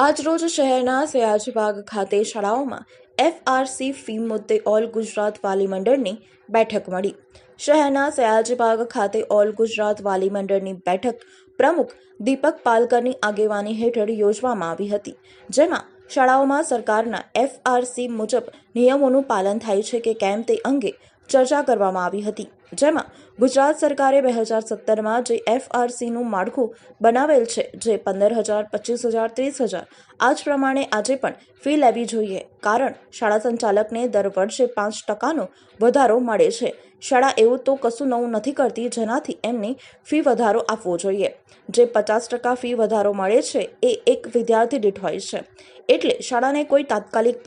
આજરોજ શહેરના સયાજીબાગ ખાતે શાળાઓમાં એફઆરસી ફી મુદ્દે ઓલ ગુજરાત વાલી મંડળની બેઠક મળી. શહેરના સયાજીબાગ ખાતે ઓલ ગુજરાત વાલી મંડળની બેઠક પ્રમુખ દીપક પાલકરની આગેવાની હેઠળ યોજવામાં આવી હતી, જેમાં શાળાઓમાં સરકારના એફઆરસી મુજબ નિયમોનું પાલન થાય છે કે કેમ તે અંગે ચર્ચા કરવામાં આવી હતી. જેમાં ગુજરાત સરકારે બે હજાર સત્તરમાં જે એફઆરસીનું માળખું બનાવેલ છે, જે પંદર હજાર, પચીસ હજાર, ત્રીસ હજાર આ જ પ્રમાણે આજે પણ ફી લેવી જોઈએ. કારણ શાળા સંચાલકને દર વર્ષે પાંચ ટકાનો વધારો મળે છે. શાળા એવું તો કશું નવું નથી કરતી જેનાથી એમની ફી વધારો આપવો જોઈએ. જે પચાસ ટકા ફી વધારો મળે છે, એ એક વિદ્યાર્થી દીઠ હોય છે. એટલે શાળાને કોઈ તાત્કાલિક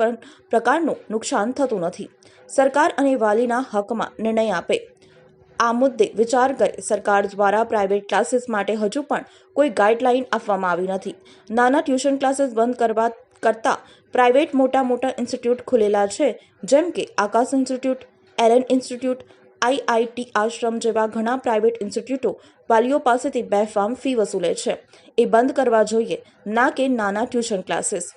પ્રકારનું નુકસાન થતું નથી. સરકાર અને વાલીના હકમાં નિર્ણય આપે. આ મુદ્દે વિચાર કરે, સરકાર દ્વારા પ્રાઇવેટ ક્લાસીસ માટે હજુ પણ કોઈ ગાઈડલાઇન આપવામાં આવી નથી. નાના ટ્યુશન ક્લાસીસ બંધ કરવા કરતાં પ્રાઇવેટ મોટા મોટા ઇન્સ્ટિટ્યૂટ ખુલેલા છે, જેમ કે Aakash institute, LN institute IIT Ashram જેવા ઘણા પ્રાઇવેટ ઇન્સ્ટિટ્યૂટો વાલીઓ પાસેથી બેફામ ફી વસૂલે છે. એ બંધ કરવા જોઈએ, ના કે નાના ટ્યુશન ક્લાસીસ.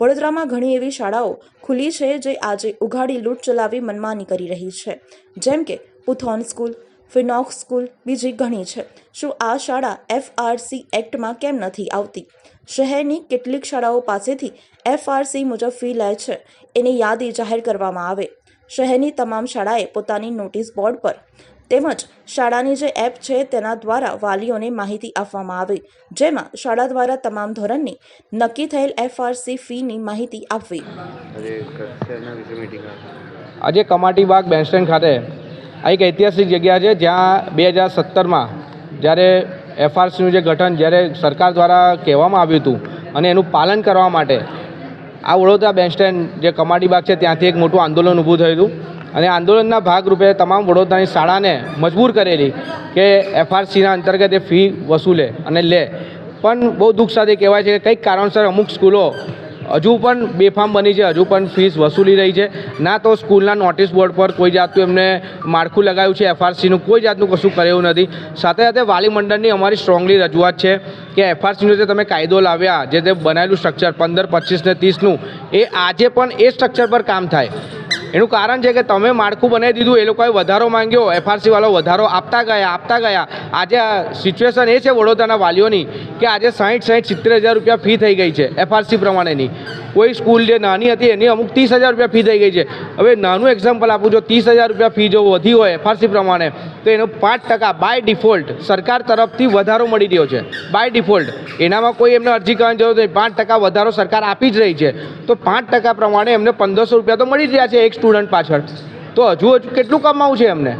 વડોદરામાં ઘણી એવી શાળાઓ ખુલી છે જે આજે ઉઘાડી લૂંટ ચલાવી મનમાની કરી રહી છે, જેમ કે પુથોન સ્કૂલ ફિનોક્સ સ્કૂલ બીજી ઘણી છે. શું આ શાળા એફઆરસી એક્ટમાં કેમ નથી આવતી? શહેરની કેટલીક શાળાઓ પાસેથી એફઆરસી મુજબ ફી લે છે. એની યાદી જાહેર કરવામાં આવે. શહેરની તમામ શાળાએ પોતાની નોટિસ બોર્ડ પર. તેમજ શાળાની જે એપ છે તેના દ્વારા વાલીઓને માહિતી આપવામાં આવે જેમાં શાળા દ્વારા તમામ ધોરણની નક્કી થયેલ એફઆરસી ફીની માહિતી આપવી. આજે કમાટી બાગ બેન્સ્ટેન્ડ ખાતે આ એક ઐતિહાસિક જગ્યા છે જ્યાં બે હજાર સત્તરમાં જ્યારે એફઆરસીનું જે ગઠન જ્યારે સરકાર દ્વારા કહેવામાં આવ્યું હતું અને એનું પાલન કરવા માટે આ વડોદરા બેન્સ્ટેન્ડ જે કમાટી બાગ છે ત્યાંથી એક મોટું આંદોલન ઊભું થયું હતું. અને આંદોલનના ભાગરૂપે તમામ વડોદરાની શાળાને મજબૂર કરેલી કે એફઆરસીના અંતર્ગત એ ફી વસૂલે અને લે. પણ બહુ દુઃખ સાથે કહેવાય છે કે કંઈક કારણસર અમુક સ્કૂલો હજુ પણ બેફામ બની છે, હજુ પણ ફીસ વસૂલી રહી છે. ના તો સ્કૂલના નોટિસ બોર્ડ પર કોઈ જાતનું એમને માળખું લગાવ્યું છે એફઆરસીનું કોઈ જાતનું કશું કરેલું નથી. સાથે સાથે વાલી મંડળની અમારી સ્ટ્રોંગલી રજૂઆત છે કે એફઆરસીનો જે તમે કાયદો લાવ્યા, જે તે બનાવેલું સ્ટ્રક્ચર પંદર, પચીસ ને ત્રીસનું, એ આજે પણ એ સ્ટ્રક્ચર પર કામ થાય. એનું કારણ છે કે તમે માળખું બનાવી દીધું, એ લોકોએ વધારો માંગ્યો એફઆરસી વાળો વધારો આપતા ગયા આપતા ગયા. આજે સિચ્યુએશન એ છે વડોદરાના વાલીઓની કે આજે સાઠ સાહીઠ, સિત્તેર હજાર રૂપિયા ફી થઈ ગઈ છે એફઆરસી પ્રમાણેની. કોઈ સ્કૂલ જે નાની હતી એની અમુક ત્રીસ હજાર રૂપિયા ફી થઈ ગઈ છે. હવે નાનું એક્ઝામ્પલ આપું જો ત્રીસ હજાર રૂપિયા ફી જો વધી હોય એફઆરસી પ્રમાણે, તો એનો પાંચ ટકા બાય ડિફોલ્ટ સરકાર તરફથી વધારો મળી રહ્યો છે. બાય ડિફોલ્ટ એનામાં કોઈ એમને અરજી કરવાની જરૂર નથી. પાંચ ટકા વધારો સરકાર આપી જ રહી છે. તો પાંચ ટકા પ્રમાણે એમને પંદરસો રૂપિયા તો મળી જ રહ્યા છે. એક સ્ટુડન્ટ પાછળ. તો હજુ હજુ કેટલું કમાવું છે એમને?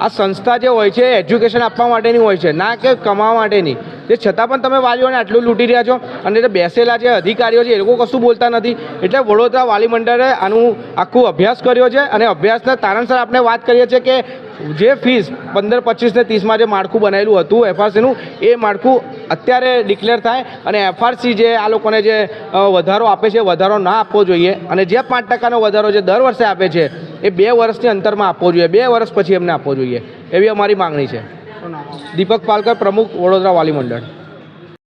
આ સંસ્થા જે હોય છે એજ્યુકેશન આપવા માટેની હોય છે. ના કે કમાવા માટેની. તે છતાં પણ તમે વાલીઓને આટલું લૂંટી રહ્યા છો અને જે બેસેલા જે અધિકારીઓ છે એ લોકો કશું બોલતા નથી. એટલે વડોદરા વાલી મંડળે આનું આખું અભ્યાસ કર્યો છે અને અભ્યાસના તારણસર આપણે વાત કરીએ છીએ કે જે ફીસ પંદર, પચીસ ને ત્રીસમાં જે માળખું બનાવેલું હતું, એફઆરસીનું, એ માળખું અત્યારે ડિક્લેર થાય અને એફઆરસી જે આ લોકોને જે વધારો આપે છે વધારો ના આપવો જોઈએ અને જે પાંચ ટકાનો વધારો જે દર વર્ષે આપે છે એ બે વર્ષની અંતરમાં આપવો જોઈએ, બે વર્ષ પછી એમને આપવો જોઈએ એવી અમારી માંગણી છે. દીપક પાલકર પ્રમુખ વડોદરા વાલી મંડળ.